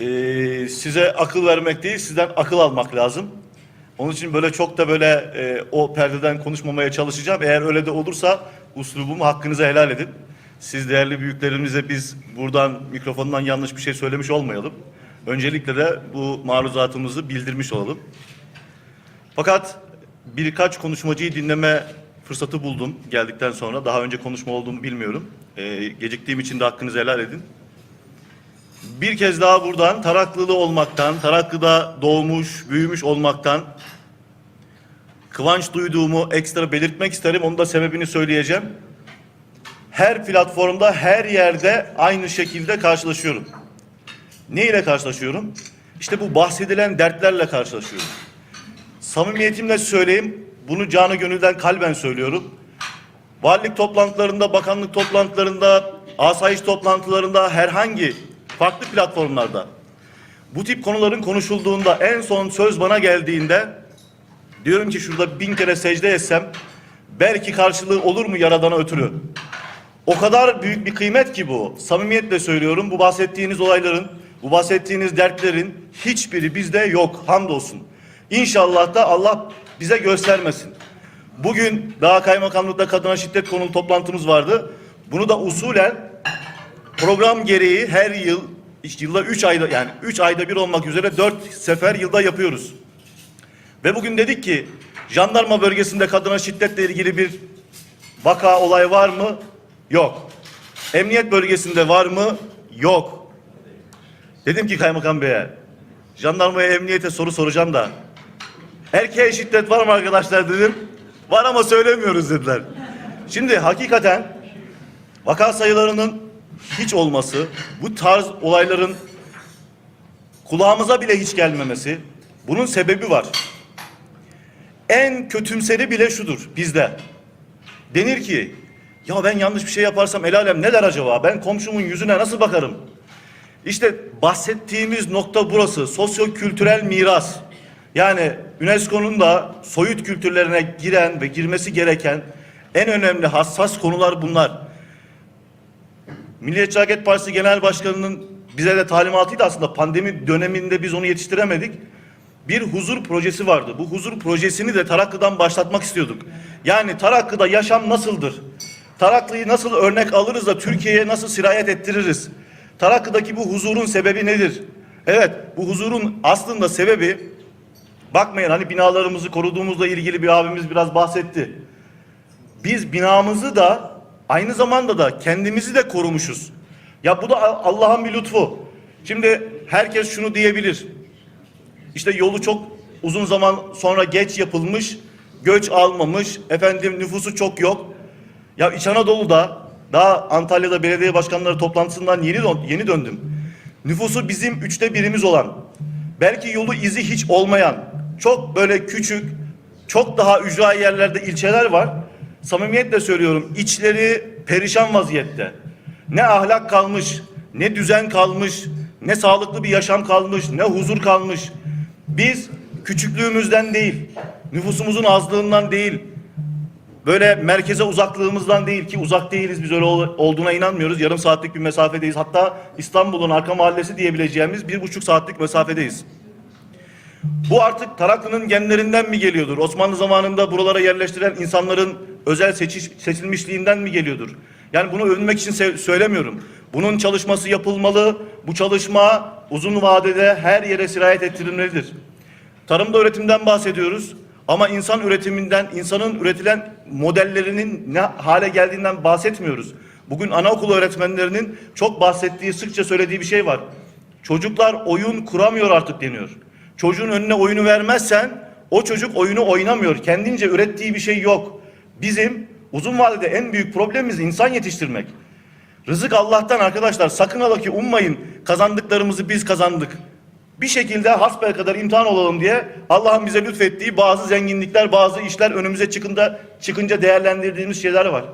Ee, size akıl vermek değil, sizden akıl almak lazım. Onun için böyle çok da böyle e, o perdeden konuşmamaya çalışacağım. Eğer öyle de olursa uslubumu hakkınıza helal edin. Siz değerli büyüklerimize biz buradan mikrofondan yanlış bir şey söylemiş olmayalım. Öncelikle de bu maruzatımızı bildirmiş olalım. Fakat birkaç konuşmacıyı dinleme fırsatı buldum geldikten sonra. Daha önce konuşma olduğumu bilmiyorum. Ee, geciktiğim için de hakkınızı helal edin. Bir kez daha buradan Taraklılı olmaktan, Taraklı'da doğmuş, büyümüş olmaktan kıvanç duyduğumu ekstra belirtmek isterim. Onun da sebebini söyleyeceğim. Her platformda, her yerde aynı şekilde karşılaşıyorum. Ne ile karşılaşıyorum? İşte bu bahsedilen dertlerle karşılaşıyorum. Samimiyetimle söyleyeyim, bunu canı gönülden kalben söylüyorum. Valilik toplantılarında, bakanlık toplantılarında, asayiş toplantılarında, herhangi farklı platformlarda bu tip konuların konuşulduğunda en son söz bana geldiğinde diyorum ki şurada bin kere secde etsem belki karşılığı olur mu yaradana ötürü. O kadar büyük bir kıymet ki bu. Samimiyetle söylüyorum bu bahsettiğiniz olayların, bu bahsettiğiniz dertlerin hiçbiri bizde yok hamdolsun. İnşallah da Allah bize göstermesin. Bugün daha kaymakamlıkta kadına şiddet konulu toplantımız vardı. Bunu da usulen program gereği her yıl işte yılda üç ayda yani üç ayda bir olmak üzere dört sefer yılda yapıyoruz. Ve bugün dedik ki jandarma bölgesinde kadına şiddetle ilgili bir vaka olay var mı? Yok. Emniyet bölgesinde var mı? Yok. Dedim ki kaymakam beye jandarmaya emniyete soru soracağım da erkeğe şiddet var mı arkadaşlar dedim. Var ama söylemiyoruz dediler. Şimdi hakikaten vaka sayılarının hiç olması, bu tarz olayların kulağımıza bile hiç gelmemesi, bunun sebebi var. En kötümseri bile şudur bizde. Denir ki, ya ben yanlış bir şey yaparsam el alem ne acaba? Ben komşumun yüzüne nasıl bakarım? İşte bahsettiğimiz nokta burası. Sosyo-kültürel miras. Yani UNESCO'nun da soyut kültürlerine giren ve girmesi gereken en önemli hassas konular bunlar. Milliyetçi Hareket Partisi Genel Başkanı'nın bize de talimatıydı aslında pandemi döneminde biz onu yetiştiremedik. Bir huzur projesi vardı. Bu huzur projesini de Taraklı'dan başlatmak istiyorduk. Yani Taraklı'da yaşam nasıldır? Taraklı'yı nasıl örnek alırız da Türkiye'ye nasıl sirayet ettiririz? Taraklı'daki bu huzurun sebebi nedir? Evet, bu huzurun aslında sebebi bakmayın hani binalarımızı koruduğumuzla ilgili bir abimiz biraz bahsetti. Biz binamızı da aynı zamanda da kendimizi de korumuşuz. Ya bu da Allah'ın bir lütfu. Şimdi herkes şunu diyebilir. İşte yolu çok uzun zaman sonra geç yapılmış, göç almamış, efendim nüfusu çok yok. Ya İç Anadolu'da daha Antalya'da belediye başkanları toplantısından yeni dön- yeni döndüm. Nüfusu bizim üçte birimiz olan, belki yolu izi hiç olmayan, çok böyle küçük, çok daha ücra yerlerde ilçeler var. Samimiyetle söylüyorum, içleri perişan vaziyette. Ne ahlak kalmış, ne düzen kalmış, ne sağlıklı bir yaşam kalmış, ne huzur kalmış. Biz küçüklüğümüzden değil, nüfusumuzun azlığından değil, böyle merkeze uzaklığımızdan değil ki uzak değiliz biz öyle ol- olduğuna inanmıyoruz. Yarım saatlik bir mesafedeyiz. Hatta İstanbul'un arka mahallesi diyebileceğimiz bir buçuk saatlik mesafedeyiz. Bu artık Taraklı'nın genlerinden mi geliyordur? Osmanlı zamanında buralara yerleştiren insanların özel seçiş, seçilmişliğinden mi geliyordur? Yani bunu övünmek için söylemiyorum. Bunun çalışması yapılmalı. Bu çalışma uzun vadede her yere sirayet ettirilmelidir. Tarımda üretimden bahsediyoruz. Ama insan üretiminden, insanın üretilen modellerinin ne hale geldiğinden bahsetmiyoruz. Bugün anaokulu öğretmenlerinin çok bahsettiği, sıkça söylediği bir şey var. Çocuklar oyun kuramıyor artık deniyor. Çocuğun önüne oyunu vermezsen o çocuk oyunu oynamıyor. Kendince ürettiği bir şey yok. Bizim uzun vadede en büyük problemimiz insan yetiştirmek. Rızık Allah'tan arkadaşlar sakın ola ki ummayın kazandıklarımızı biz kazandık. Bir şekilde hasbel kadar imtihan olalım diye Allah'ın bize lütfettiği bazı zenginlikler, bazı işler önümüze çıkınca, çıkınca değerlendirdiğimiz şeyler var.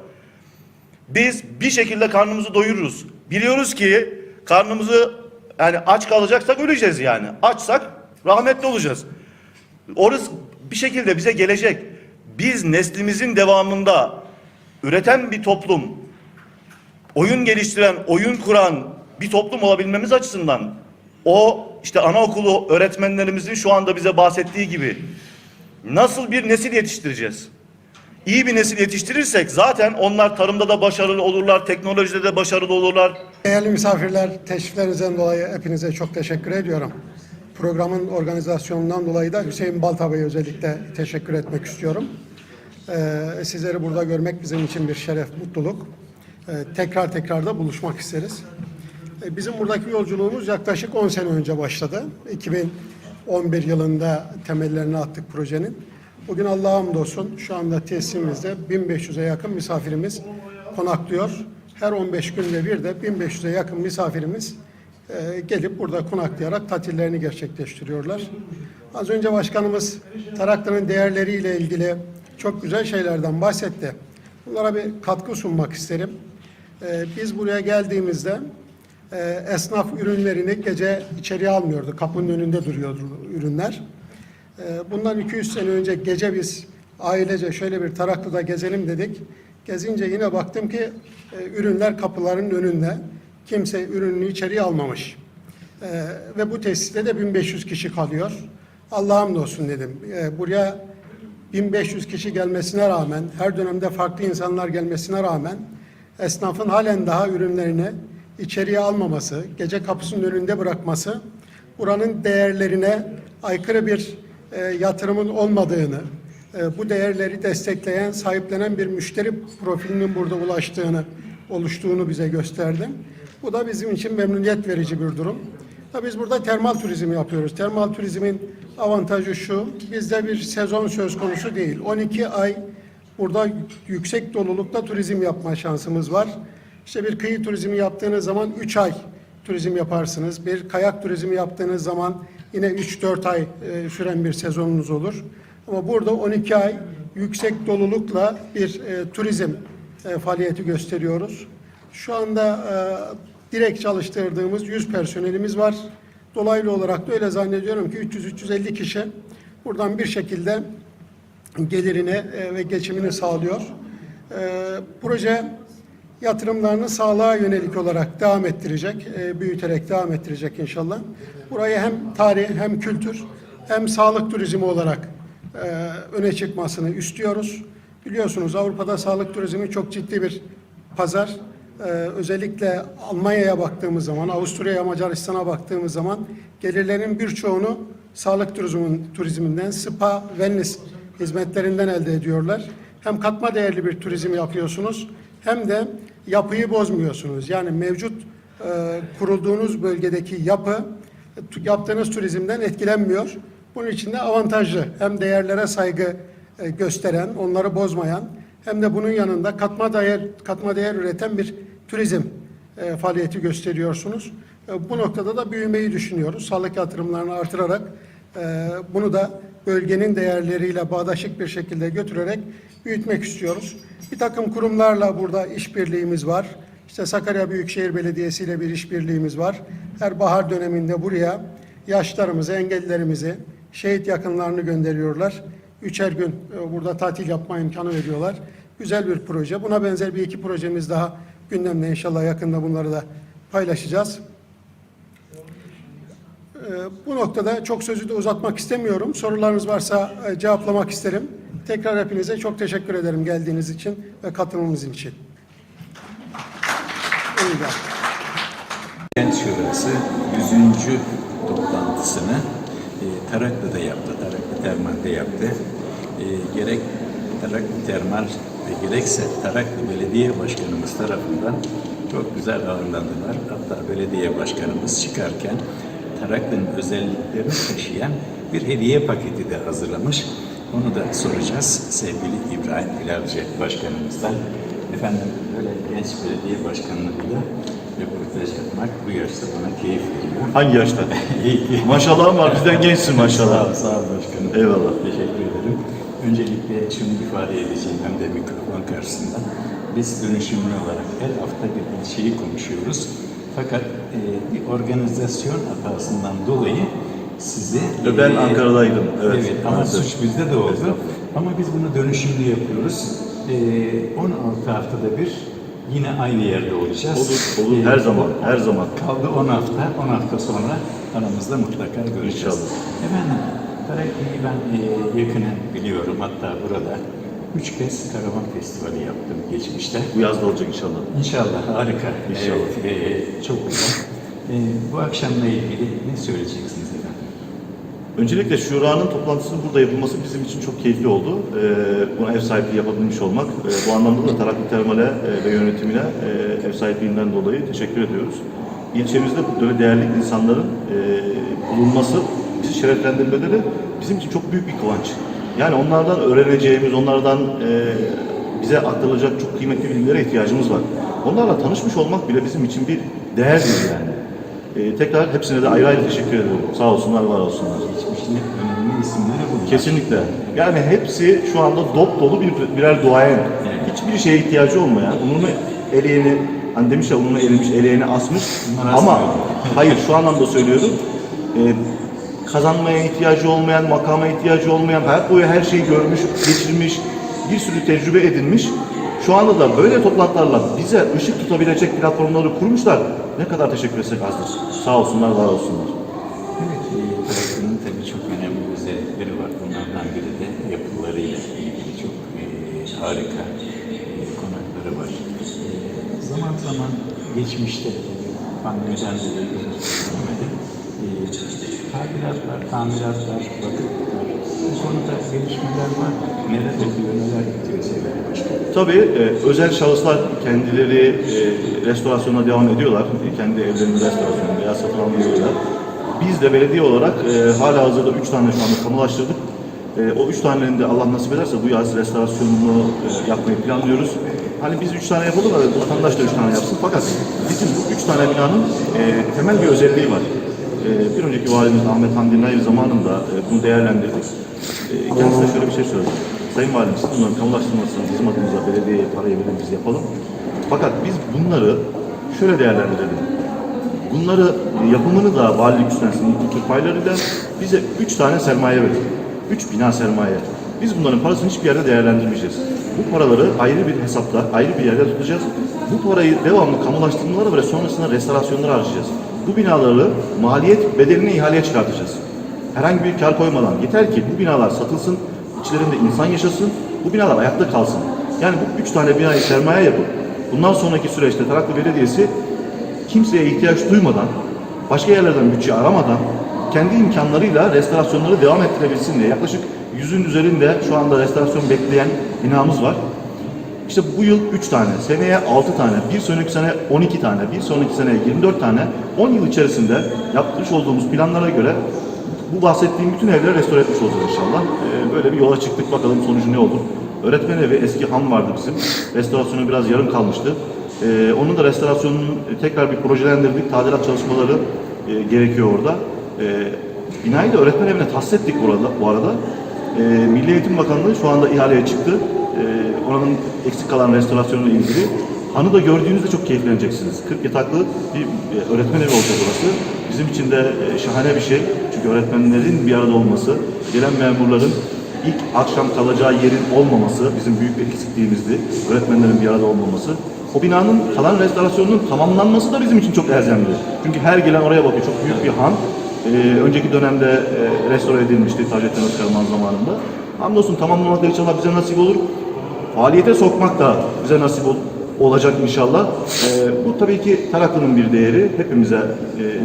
Biz bir şekilde karnımızı doyururuz. Biliyoruz ki karnımızı yani aç kalacaksak öleceğiz yani. Açsak rahmetli olacağız. Orası bir şekilde bize gelecek. Biz neslimizin devamında üreten bir toplum, oyun geliştiren, oyun kuran bir toplum olabilmemiz açısından o işte anaokulu öğretmenlerimizin şu anda bize bahsettiği gibi nasıl bir nesil yetiştireceğiz? İyi bir nesil yetiştirirsek zaten onlar tarımda da başarılı olurlar, teknolojide de başarılı olurlar. Değerli misafirler, teşriflerinizden dolayı hepinize çok teşekkür ediyorum. Programın organizasyonundan dolayı da Hüseyin Balta özellikle teşekkür etmek istiyorum. Ee, sizleri burada görmek bizim için bir şeref, mutluluk. Ee, tekrar tekrar da buluşmak isteriz. Ee, bizim buradaki yolculuğumuz yaklaşık 10 sene önce başladı. 2011 yılında temellerini attık projenin. Bugün Allah'a hamdolsun şu anda tesisimizde 1500'e yakın misafirimiz konaklıyor. Her 15 günde bir de 1500'e yakın misafirimiz e, gelip burada konaklayarak tatillerini gerçekleştiriyorlar. Az önce başkanımız Taraklı'nın değerleriyle ilgili çok güzel şeylerden bahsetti. Bunlara bir katkı sunmak isterim. E, biz buraya geldiğimizde e, esnaf ürünlerini gece içeriye almıyordu. Kapının önünde duruyordu ürünler. E, bundan 200 sene önce gece biz ailece şöyle bir Taraklı'da gezelim dedik. Gezince yine baktım ki e, ürünler kapıların önünde. Kimse ürününü içeriye almamış. E, ve bu tesiste de 1500 kişi kalıyor. Allah'a hamdolsun dedim. E, buraya 1500 kişi gelmesine rağmen, her dönemde farklı insanlar gelmesine rağmen esnafın halen daha ürünlerini içeriye almaması, gece kapısının önünde bırakması buranın değerlerine aykırı bir e, yatırımın olmadığını, e, bu değerleri destekleyen, sahiplenen bir müşteri profilinin burada ulaştığını, oluştuğunu bize gösterdi. Bu da bizim için memnuniyet verici bir durum. Tabii biz burada termal turizm yapıyoruz. Termal turizmin avantajı şu, bizde bir sezon söz konusu değil. 12 ay burada yüksek dolulukta turizm yapma şansımız var. İşte bir kıyı turizmi yaptığınız zaman 3 ay turizm yaparsınız. Bir kayak turizmi yaptığınız zaman yine 3-4 ay e, süren bir sezonunuz olur. Ama burada 12 ay yüksek dolulukla bir e, turizm e, faaliyeti gösteriyoruz. Şu anda direkt çalıştırdığımız 100 personelimiz var. Dolaylı olarak da öyle zannediyorum ki 300-350 kişi buradan bir şekilde gelirini e, ve geçimini sağlıyor. E, proje yatırımlarını sağlığa yönelik olarak devam ettirecek, e, büyüterek devam ettirecek inşallah. Burayı hem tarih hem kültür hem sağlık turizmi olarak e, öne çıkmasını istiyoruz. Biliyorsunuz Avrupa'da sağlık turizmi çok ciddi bir pazar. Ee, özellikle Almanya'ya baktığımız zaman, Avusturya'ya, Macaristan'a baktığımız zaman gelirlerin birçoğunu sağlık turizmin, turizminden, spa, wellness hizmetlerinden elde ediyorlar. Hem katma değerli bir turizm yapıyorsunuz hem de yapıyı bozmuyorsunuz. Yani mevcut e, kurulduğunuz bölgedeki yapı yaptığınız turizmden etkilenmiyor. Bunun için de avantajlı. Hem değerlere saygı e, gösteren, onları bozmayan hem de bunun yanında katma değer katma değer üreten bir turizm e, faaliyeti gösteriyorsunuz. E, bu noktada da büyümeyi düşünüyoruz. Sağlık yatırımlarını artırarak e, bunu da bölgenin değerleriyle bağdaşık bir şekilde götürerek büyütmek istiyoruz. Bir takım kurumlarla burada işbirliğimiz var. İşte Sakarya Büyükşehir Belediyesi ile bir işbirliğimiz var. Her bahar döneminde buraya yaşlarımızı, engellilerimizi, şehit yakınlarını gönderiyorlar. Üçer gün e, burada tatil yapma imkanı veriyorlar. Güzel bir proje. Buna benzer bir iki projemiz daha gündemde inşallah yakında bunları da paylaşacağız. E, Bu noktada çok sözü de uzatmak istemiyorum. Sorularınız varsa e, cevaplamak isterim. Tekrar hepinize çok teşekkür ederim geldiğiniz için ve katılımınız için. İyi günler. Kent Şurası 100. toplantısını Taraklı'da yaptı, Termal'de yaptı. E, gerek Taraklı Termal ve gerekse Taraklı Belediye Başkanımız tarafından çok güzel ağırlandılar. Hatta belediye başkanımız çıkarken Taraklı'nın özelliklerini taşıyan bir hediye paketi de hazırlamış. Onu da soracağız sevgili İbrahim Pilavcı Başkanımızdan. Efendim böyle genç belediye başkanlarıyla röportaj yapmak bu yaşta bana keyif veriyor. Hangi yaşta? İyi ki. Maşallahın var, bizden gençsin Sağ ol, maşallah. sağ ol başkanım. Eyvallah. Teşekkür ederim. Öncelikle şunu ifade edeceğim hem de mikrofon karşısında. Biz dönüşümlü olarak her hafta bir şeyi konuşuyoruz. Fakat e, bir organizasyon hatasından dolayı sizi... Ben e, Ankara'daydım, evet. Evet ama Maalesef. suç bizde de oldu. Ama biz bunu dönüşümlü yapıyoruz. E, 16 haftada bir yine aynı yerde olacağız. Olur, olur. Her zaman, her zaman. Kaldı 10 hafta, 10 hafta sonra aramızda mutlaka göreceğiz. İnşallah. Efendim, Karaki'yi ben e, yakinen biliyorum. Hatta burada üç kez karavan festivali yaptım geçmişte. Bu yaz da olacak inşallah. İnşallah harika. İnşallah. Evet, e, çok güzel. E, bu akşamla ilgili ne söyleyeceksiniz? Öncelikle Şura'nın toplantısının burada yapılması bizim için çok keyifli oldu. Ee, buna ev sahipliği yapabilmiş olmak. Ee, bu anlamda da Taraklı Termal'e e, ve yönetimine e, ev sahipliğinden dolayı teşekkür ediyoruz. İlçemizde böyle değerli insanların e, bulunması, bizi şereflendirmeleri bizim için çok büyük bir kıvanç. Yani onlardan öğreneceğimiz, onlardan e, bize aktarılacak çok kıymetli bilgilere ihtiyacımız var. Onlarla tanışmış olmak bile bizim için bir değerdir yani. Ee, tekrar hepsine de ayrı ayrı teşekkür ediyorum. Sağ olsunlar, var olsunlar. Geçmişte önemli isimleri bunlar. Kesinlikle. Yani hepsi şu anda dop dolu bir, birer duayen. Hiçbir şeye ihtiyacı olmayan, ununu eleğini, hani demiş ya ununu elemiş, eleğini asmış. Bunlar Ama asmıyor. hayır şu anlamda söylüyorum. Ee, kazanmaya ihtiyacı olmayan, makama ihtiyacı olmayan, hayat boyu her şeyi görmüş, geçirmiş, bir sürü tecrübe edinmiş. Şu anda da böyle toplantılarla bize ışık tutabilecek platformları kurmuşlar. Ne kadar teşekkür etsek azdır. Sağ olsunlar, var olsunlar. Evet, e, Karaki'nin tabii çok önemli özellikleri var. Bunlardan biri de yapılarıyla ilgili çok e, harika e, konakları var. E, zaman zaman geçmişte e, pandemiden dolayı. E, tadilatlar, tamiratlar, vakıflar, bu konuda gelişmeler var. mı? Neler oluyor, neler bitiyor sevgili başkanım? Tabii e, özel şahıslar kendileri e, restorasyona devam ediyorlar. E, kendi evlerinin restorasyonu veya satın yoluyla. Biz de belediye olarak e, hala hazırda 3 tane şu anda kamulaştırdık. E, o 3 tanenin de Allah nasip ederse bu yaz restorasyonunu e, yapmayı planlıyoruz. Hani biz 3 tane yapalım da vatandaş da 3 tane yapsın. Fakat bizim bu 3 tane binanın e, temel bir özelliği var. E, bir önceki valimiz Ahmet Hamdi Nair zamanında e, bunu değerlendirdik. Kendisine şöyle bir şey söyledi. Sayın Valim siz bunların kamulaştırmasını bizim adımıza belediyeye parayı verin biz yapalım. Fakat biz bunları şöyle değerlendirelim. Bunları yapımını da valilik üstlensin Türk paylarıyla bize üç tane sermaye verin. Üç bina sermaye. Biz bunların parasını hiçbir yerde değerlendirmeyeceğiz. Bu paraları ayrı bir hesapla, ayrı bir yerde tutacağız. Bu parayı devamlı kamulaştırmalara ve sonrasında restorasyonlara harcayacağız. Bu binaları maliyet bedelini ihaleye çıkartacağız. Herhangi bir kar koymadan. Yeter ki bu binalar satılsın, içlerinde insan yaşasın, bu binalar ayakta kalsın. Yani bu üç tane binayı sermaye yapıp bundan sonraki süreçte Taraklı Belediyesi kimseye ihtiyaç duymadan, başka yerlerden bütçe aramadan kendi imkanlarıyla restorasyonları devam ettirebilsin diye yaklaşık yüzün üzerinde şu anda restorasyon bekleyen binamız var. İşte bu yıl 3 tane, seneye 6 tane, bir sonraki sene 12 tane, bir sonraki sene 24 tane, 10 yıl içerisinde yapmış olduğumuz planlara göre bu bahsettiğim bütün evleri restore etmiş olacağız inşallah. Ee, böyle bir yola çıktık bakalım sonucu ne olur. Öğretmen evi eski ham vardı bizim. Restorasyonu biraz yarım kalmıştı. Ee, onun da restorasyonunu tekrar bir projelendirdik. Tadilat çalışmaları e, gerekiyor orada. Ee, binayı da öğretmen evine tahsis ettik burada, bu arada. Ee, Milli Eğitim Bakanlığı şu anda ihaleye çıktı. Ee, oranın eksik kalan restorasyonuyla ilgili. Hanı da gördüğünüzde çok keyifleneceksiniz. 40 yataklı bir e, öğretmen evi olacak orası. Bizim için de e, şahane bir şey. Çünkü öğretmenlerin bir arada olması, gelen memurların ilk akşam kalacağı yerin olmaması bizim büyük bir eksikliğimizdi. Öğretmenlerin bir arada olmaması. O binanın kalan restorasyonunun tamamlanması da bizim için çok elzemdi. Çünkü her gelen oraya bakıyor. Çok büyük bir han. Ee, önceki dönemde e, restore edilmişti Taceddin Özkarman zamanında. Hamdolsun tamamlamak inşallah bize nasip olur. Faaliyete sokmak da bize nasip ol- olacak inşallah. Ee, bu tabii ki Taraklı'nın bir değeri. Hepimize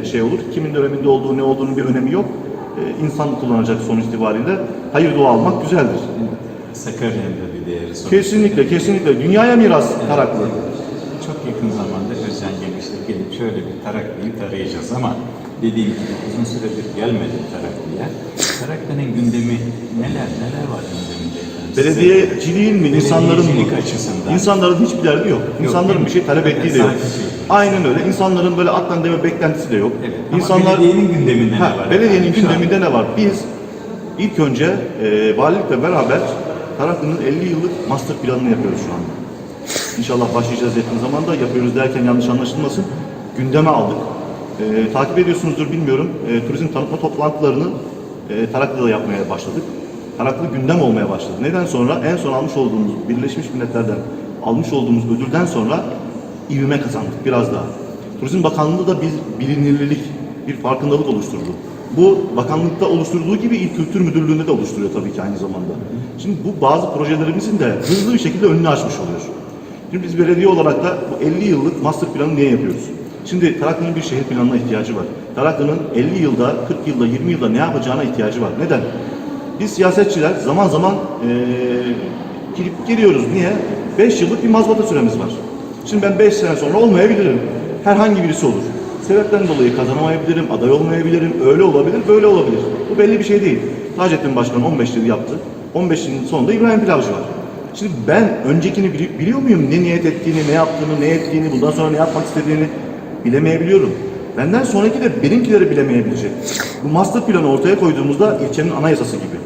e, şey olur. Kimin döneminde olduğu, ne olduğunun bir önemi yok. Ee, insan kullanacak sonuç itibariyle. Hayır dua almak güzeldir. Sakarya'nın bir değeri sonuçta. Kesinlikle, kesinlikle. Dünyaya miras Taraklı. Çok yakın zamanda Özcan gelmiştir. Gelip şöyle bir Taraklı'yı tarayacağız ama dediğim gibi uzun süredir gelmedim Taraklı'ya. Taraklı'nın gündemi neler neler var efendim? Belediyeciliğin mi, insanların mı? Açısından. İnsanların hiçbir derdi yok. İnsanların bir şey talep ettiği de yok. Aynen öyle. İnsanların böyle atlan deme beklentisi de yok. Evet. Ama İnsanlar belediyenin gündeminde Ha, ne var? belediyenin efendim şu an? gündeminde ne var? Biz ilk önce e, valilikle beraber Taraklı'nın 50 yıllık master planını yapıyoruz şu anda. İnşallah başlayacağız yakın zamanda. Yapıyoruz derken yanlış anlaşılmasın. Gündeme aldık. E, takip ediyorsunuzdur bilmiyorum. E, turizm tanıtma toplantılarını e, Taraklı'da yapmaya başladık. Taraklı gündem olmaya başladı. Neden sonra? En son almış olduğumuz Birleşmiş Milletler'den almış olduğumuz ödülden sonra ivme kazandık biraz daha. Turizm Bakanlığı da bir bilinirlilik, bir farkındalık oluşturdu. Bu bakanlıkta oluşturduğu gibi İl Kültür Müdürlüğü'nde de oluşturuyor tabii ki aynı zamanda. Şimdi bu bazı projelerimizin de hızlı bir şekilde önünü açmış oluyor. Şimdi biz belediye olarak da bu 50 yıllık master planı niye yapıyoruz? Şimdi Taraklı'nın bir şehir planına ihtiyacı var. Taraklı'nın 50 yılda, 40 yılda, 20 yılda ne yapacağına ihtiyacı var. Neden? Biz siyasetçiler zaman zaman eee girip giriyoruz. Niye? 5 yıllık bir mazbata süremiz var. Şimdi ben 5 sene sonra olmayabilirim. Herhangi birisi olur. Sebepten dolayı kazanamayabilirim, aday olmayabilirim, öyle olabilir, böyle olabilir. Bu belli bir şey değil. Taceddin Başkan 15 yıl yaptı. 15 yılın sonunda İbrahim Pilavcı var. Şimdi ben öncekini bili- biliyor muyum? Ne niyet ettiğini, ne yaptığını, ne ettiğini, bundan sonra ne yapmak istediğini bilemeyebiliyorum. Benden sonraki de benimkileri bilemeyebilecek. Bu master planı ortaya koyduğumuzda ilçenin anayasası gibi.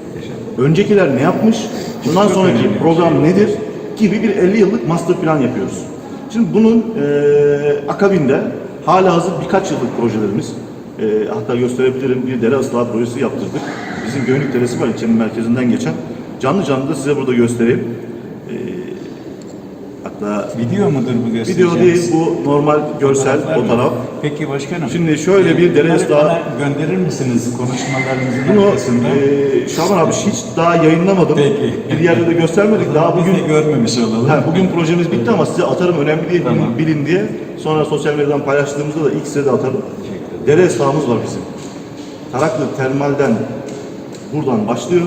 Öncekiler ne yapmış, bundan sonraki program şey. nedir gibi bir 50 yıllık master plan yapıyoruz. Şimdi bunun eee akabinde hala hazır birkaç yıllık projelerimiz, eee, hatta gösterebilirim bir dere ıslahı projesi yaptırdık. Bizim Göynük Deresi var ilçenin merkezinden geçen. Canlı canlı da size burada göstereyim. Hatta Video mudur bu video göstereceğiniz? değil bu normal görsel Fotoğraflar mı? fotoğraf. Peki başkanım. Şimdi şöyle bir dere bunları ıslahı- bana gönderir misiniz konuşmalarınızın Bunu arkasında? eee Şaban abi hiç daha yayınlamadım. Peki. Bir yerde de göstermedik. Daha Biz bugün de görmemiş olalım. Ha, bugün projemiz bitti ama size atarım önemli değil bilin- Tamam. bilin diye. Sonra sosyal medyadan paylaştığımızda da ilk size de atarım. Dere sahamız var bizim. Taraklı termalden buradan başlıyor.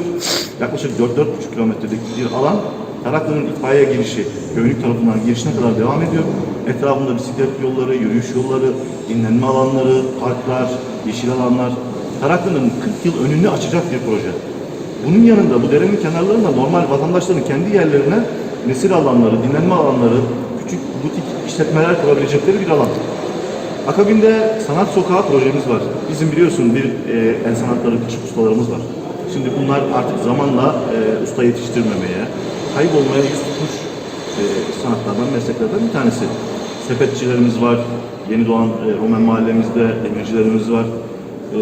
Yaklaşık 4-4,5 kilometrelik bir alan. Taraklı'nın itfaiye girişi, Göynük tarafından girişine kadar devam ediyor. Etrafında bisiklet yolları, yürüyüş yolları, dinlenme alanları, parklar, yeşil alanlar. Taraklı'nın 40 yıl önünü açacak bir proje. Bunun yanında bu derenin kenarlarında normal vatandaşların kendi yerlerine mesir alanları, dinlenme alanları, küçük butik işletmeler kurabilecekleri bir alan. Akabinde sanat sokağı projemiz var. Bizim biliyorsun bir e, el sanatları küçük ustalarımız var. Şimdi bunlar artık zamanla e, usta yetiştirmemeye, kaybolmaya yüz tutmuş e, sanatlardan, mesleklerden bir tanesi. Sepetçilerimiz var. Yeni doğan e, Roman mahallemizde demircilerimiz var. E,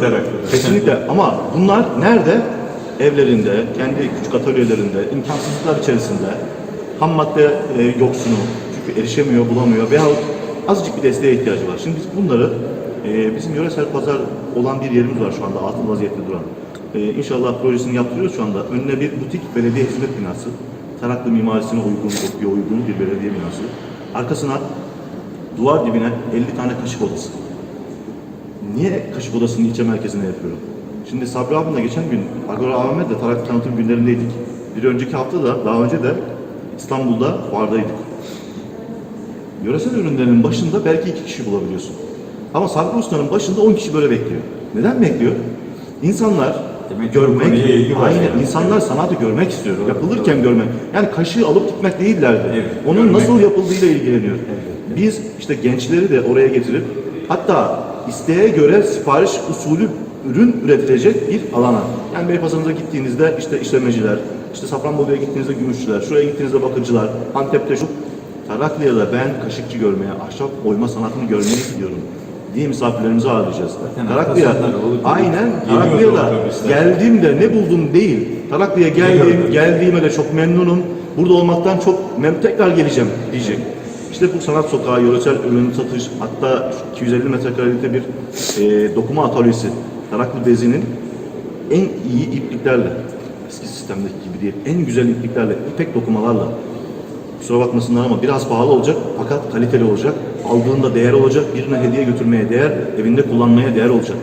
Taraklı. Kesinlikle ama bunlar nerede? Evlerinde, kendi küçük atölyelerinde, imkansızlıklar içerisinde ham madde e, yoksunu, çünkü erişemiyor, bulamıyor veyahut azıcık bir desteğe ihtiyacı var. Şimdi biz bunları e, bizim yöresel pazar olan bir yerimiz var şu anda atıl vaziyette duran. E, inşallah projesini yaptırıyoruz şu anda. Önüne bir butik belediye hizmet binası. Taraklı mimarisine uygun, kopya uygun bir belediye binası. Arkasına duvar dibine 50 tane kaşık odası. Niye kaşık odasını ilçe merkezine yapıyorum? Şimdi Sabri abimle geçen gün Agora AVM'de Taraklı tanıtım günlerindeydik. Bir önceki hafta da daha önce de İstanbul'da fuardaydık. Yöresel ürünlerin başında belki iki kişi bulabiliyorsun. Ama Sabri Usta'nın başında 10 kişi böyle bekliyor. Neden bekliyor? İnsanlar Demek ilgi görmek, var aynen yani. insanlar sanatı görmek istiyor. Yapılırken görmek. Yani kaşığı alıp gitmek değillerdi. Evet, Onun görmek. nasıl yapıldığıyla ilgileniyor. Biz işte gençleri de oraya getirip hatta isteğe göre sipariş usulü ürün üretilecek bir alana. Yani Beypazarı'na gittiğinizde işte işlemeciler, işte Safranbolu'ya gittiğinizde gümüşçüler, şuraya gittiğinizde bakıcılar, Antep'te şu Taraklı'ya da ben kaşıkçı görmeye, ahşap oyma sanatını görmeye gidiyorum diye misafirlerimizi ağırlayacağız. Taraklı'ya, aynen Taraklı'ya da geldiğimde ne buldum değil. Taraklı'ya Geliyordu. geldiğime de çok memnunum. Burada olmaktan çok mem tekrar geleceğim diyecek. İşte bu sanat sokağı, yöresel ürün satış, hatta 250 metrekarelikte bir e, dokuma atölyesi. Taraklı bezinin en iyi ipliklerle, eski sistemdeki gibi değil, en güzel ipliklerle, ipek dokumalarla, kusura bakmasınlar ama biraz pahalı olacak fakat kaliteli olacak. Aldığında değer olacak, birine hediye götürmeye değer, evinde kullanmaya değer olacak.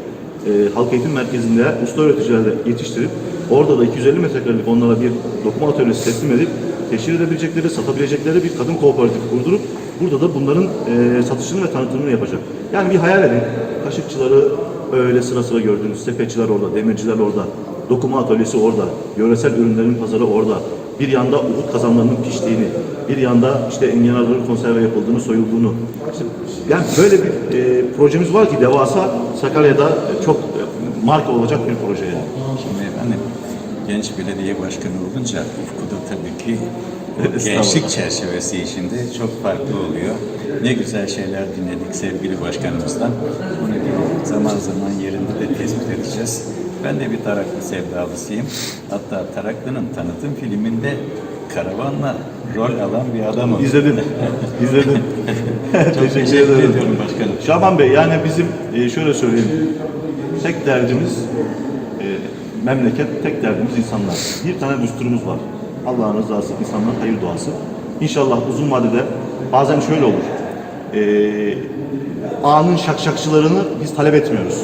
Ee, Halk Eğitim Merkezi'nde usta öğreticilerle yetiştirip orada da 250 metrekarelik onlara bir dokuma atölyesi teslim edip teşhir edebilecekleri, satabilecekleri bir kadın kooperatifi kurdurup burada da bunların e, satışını ve tanıtımını yapacak. Yani bir hayal edin. Kaşıkçıları öyle sıra sıra gördüğünüz sepetçiler orada, demirciler orada, dokuma atölyesi orada, yöresel ürünlerin pazarı orada. Bir yanda Uhud kazanlarının piştiğini, bir yanda işte enginarların konserve yapıldığını, soyulduğunu. Yani böyle bir e, projemiz var ki devasa Sakarya'da çok e, marka olacak bir proje yani. Şimdi efendim genç belediye başkanı olunca ufkuda tabii ki gençlik çerçevesi içinde çok farklı oluyor. Ne güzel şeyler dinledik sevgili başkanımızdan. Bunu da zaman zaman yerinde de tespit edeceğiz. Ben de bir Taraklı sevdalısıyım. Hatta Taraklı'nın tanıtım filminde karavanla rol alan bir adamım. İzledin. İzledin. Çok teşekkür ediyorum başkanım. Şaban Bey yani bizim e, şöyle söyleyeyim. Tek derdimiz e, memleket, tek derdimiz insanlar. Bir tane düsturumuz var. Allah'ın rızası, insanların hayır duası. İnşallah uzun vadede bazen şöyle olur. E, anın şakşakçılarını biz talep etmiyoruz.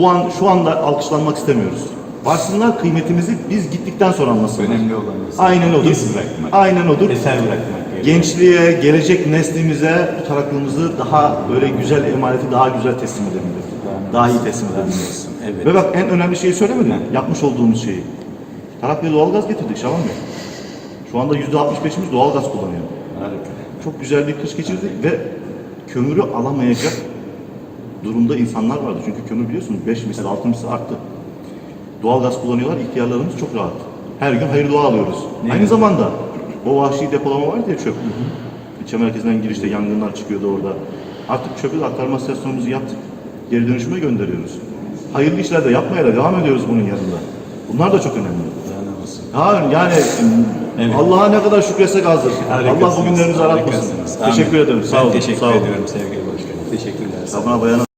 Bu an şu anda alkışlanmak istemiyoruz. Varsınlar kıymetimizi biz gittikten sonra anlasınlar. Önemli olan insan. Aynen odur. İz bırakmak. Aynen odur. Eser bırakmak. Gençliğe, gelecek neslimize bu taraklığımızı daha böyle güzel emaneti daha güzel teslim edebiliriz. Daha iyi teslim edebiliriz. Evet. Ve bak en önemli şeyi söylemedim mi? Yapmış olduğumuz şeyi. Taraklı'ya doğalgaz getirdik Şaban Bey. Şu anda yüzde 65'imiz doğalgaz kullanıyor. Harika. Çok güzel bir kış geçirdik ve kömürü alamayacak durumda insanlar vardı. Çünkü kömür biliyorsunuz 5 misli 6 misli arttı. Doğalgaz kullanıyorlar, ihtiyarlarımız çok rahat. Her gün hayır dua alıyoruz. Aynı zamanda o vahşi depolama vardı ya çöp. İlçe merkezinden girişte yangınlar çıkıyordu orada. Artık çöpü de aktarma istasyonumuzu yaptık. Geri dönüşüme gönderiyoruz. Hayırlı işler de yapmaya da devam ediyoruz bunun yanında. Bunlar da çok önemli. Ha yani Evet. Allah'a ne kadar şükretsek azdır. Allah Harikasınız, bugünlerimizi aratmasın. Teşekkür ederim. Sağ Ben olun. teşekkür sağ olun. ediyorum sevgili başkanım. Teşekkürler. Şaban Bayana